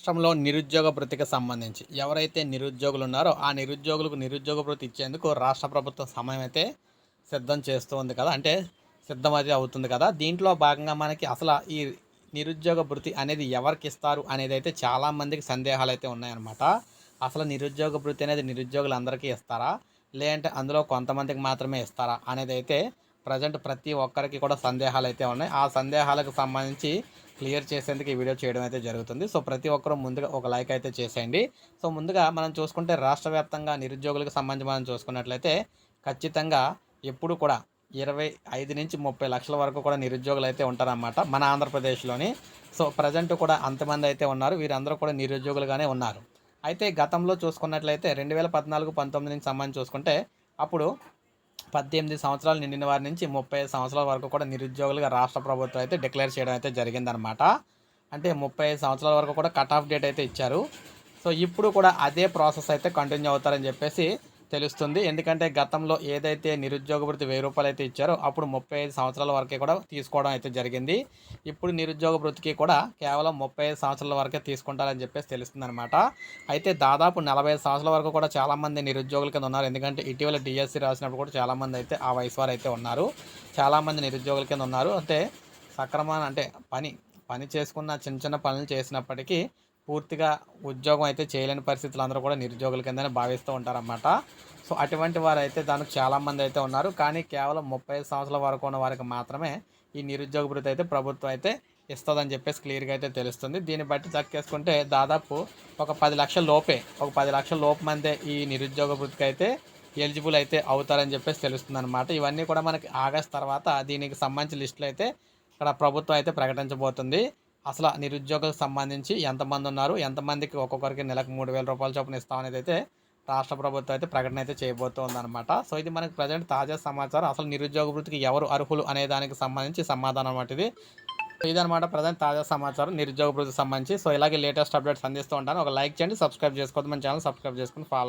రాష్ట్రంలో నిరుద్యోగ భృతికి సంబంధించి. ఎవరైతే నిరుద్యోగులు ఉన్నారో ఆ నిరుద్యోగులకు నిరుద్యోగ భృతి ఇచ్చేందుకు రాష్ట్ర ప్రభుత్వం సమయం అయితే సిద్ధం చేస్తుంది కదా. అంటే సిద్ధం అది అవుతుంది కదా. దీంట్లో భాగంగా మనకి అసలు ఈ నిరుద్యోగ భృతి అనేది ఎవరికి ఇస్తారు అనేది అయితే చాలామందికి సందేహాలు అయితే ఉన్నాయన్నమాట. అసలు నిరుద్యోగ భృతి అనేది నిరుద్యోగులందరికీ ఇస్తారా? లేదంటే అందులో కొంతమందికి మాత్రమే ఇస్తారా? అనేది అయితే ప్రజెంట్ ప్రతి ఒక్కరికి కూడా సందేహాలు అయితే ఉన్నాయి. ఆ సందేహాలకు సంబంధించి క్లియర్ చేసేందుకు ఈ వీడియో చేయడం అయితే జరుగుతుంది. సో ప్రతి ఒక్కరూ ముందుగా ఒక లైక్ అయితే చేసేయండి. సో ముందుగా మనం చూసుకుంటే రాష్ట్ర వ్యాప్తంగా నిరుద్యోగులకు సంబంధించి మనం చూసుకున్నట్లయితే ఖచ్చితంగా ఎప్పుడు కూడా ఇరవై ఐదు నుంచి ముప్పై లక్షల వరకు కూడా నిరుద్యోగులు అయితే ఉంటారన్నమాట మన ఆంధ్రప్రదేశ్లోని. సో ప్రజెంట్ కూడా అంతమంది అయితే ఉన్నారు. వీరందరూ కూడా నిరుద్యోగులుగానే ఉన్నారు. అయితే గతంలో చూసుకున్నట్లయితే రెండు వేల పద్నాలుగు పంతొమ్మిది నుంచి సంబంధించి చూసుకుంటే అప్పుడు పద్దెనిమిది సంవత్సరాలు నిండిన వారి నుంచి ముప్పై సంవత్సరాల వరకు కూడా నిరుద్యోగులుగా రాష్ట్ర ప్రభుత్వం అయితే డిక్లేర్ చేయడం అయితే జరిగిందనమాట అంటే ముప్పై ఐదు సంవత్సరాల వరకు కూడా కట్ ఆఫ్ డేట్ అయితే ఇచ్చారు. సో ఇప్పుడు కూడా అదే ప్రాసెస్ అయితే కంటిన్యూ అవుతారని చెప్పేసి తెలుస్తుంది. ఎందుకంటే గతంలో ఏదైతే నిరుద్యోగ భృతి వెయ్యి రూపాయలు అయితే ఇచ్చారో అప్పుడు ముప్పై ఐదు సంవత్సరాల వరకే కూడా తీసుకోవడం అయితే జరిగింది. ఇప్పుడు నిరుద్యోగ భృతికి కూడా కేవలం ముప్పై ఐదు సంవత్సరాల వరకే తీసుకుంటారని చెప్పేసి తెలుస్తుంది అనమాట అయితే దాదాపు నలభై ఐదు సంవత్సరాల వరకు కూడా చాలామంది నిరుద్యోగుల కింద ఉన్నారు. ఎందుకంటే ఇటీవల డిఎస్సి రాసినప్పుడు కూడా చాలామంది అయితే ఆ వయసు వారు అయితే ఉన్నారు. చాలామంది నిరుద్యోగుల కింద ఉన్నారు. అంటే సక్రమాన అంటే పని పని చేసుకున్న చిన్న చిన్న పనులు చేసినప్పటికీ పూర్తిగా ఉద్యోగం అయితే చేయలేని పరిస్థితులు అందరూ కూడా నిరుద్యోగుల కిందనే భావిస్తూ ఉంటారన్నమాట. సో అటువంటి వారు అయితే దానికి చాలామంది అయితే ఉన్నారు. కానీ కేవలం ముప్పై సంవత్సరాల వరకు ఉన్న వారికి మాత్రమే ఈ నిరుద్యోగ భృతి అయితే ప్రభుత్వం అయితే ఇస్తుందని చెప్పేసి క్లియర్గా అయితే తెలుస్తుంది. దీన్ని బట్టి దక్కేసుకుంటే దాదాపు ఒక పది లక్షల లోపే ఒక పది లక్షల లోపు మందే ఈ నిరుద్యోగ భృతికి అయితే ఎలిజిబుల్ అయితే అవుతారని చెప్పేసి తెలుస్తుంది అనమాట ఇవన్నీ కూడా మనకి ఆగస్ట్ తర్వాత దీనికి సంబంధించిన లిస్టులు అయితే ఇక్కడ ప్రభుత్వం అయితే ప్రకటించబోతుంది. అసలు నిరుద్యోగులకు సంబంధించి ఎంతమంది ఉన్నారు ఎంతమందికి ఒక్కొక్కరికి నెలకు మూడు వేల రూపాయల చొప్పున ఇస్తామనేది అయితే రాష్ట్ర ప్రభుత్వం అయితే ప్రకటన అయితే చేయబోతోంది అనమాట సో ఇది మనకి ప్రజెంట్ తాజా సమాచారం. అసలు నిరుద్యోగ వృత్తికి ఎవరు అర్హులు అనే దానికి సంబంధించి సమాధానం అనమాట ఇది ఇదనమాట ప్రజెంట్ తాజా సమాచారం నిరుద్యోగ వృత్తికి సంబంధించి. సో ఇలాగే లేటెస్ట్ అప్డేట్స్ అందిస్తూ ఉంటాను. ఒక లైక్ చేయండి సబ్స్క్రైబ్ చేసుకోవద్దు. మన ఛానల్ సబ్స్క్రైబ్ చేసుకుని ఫాలో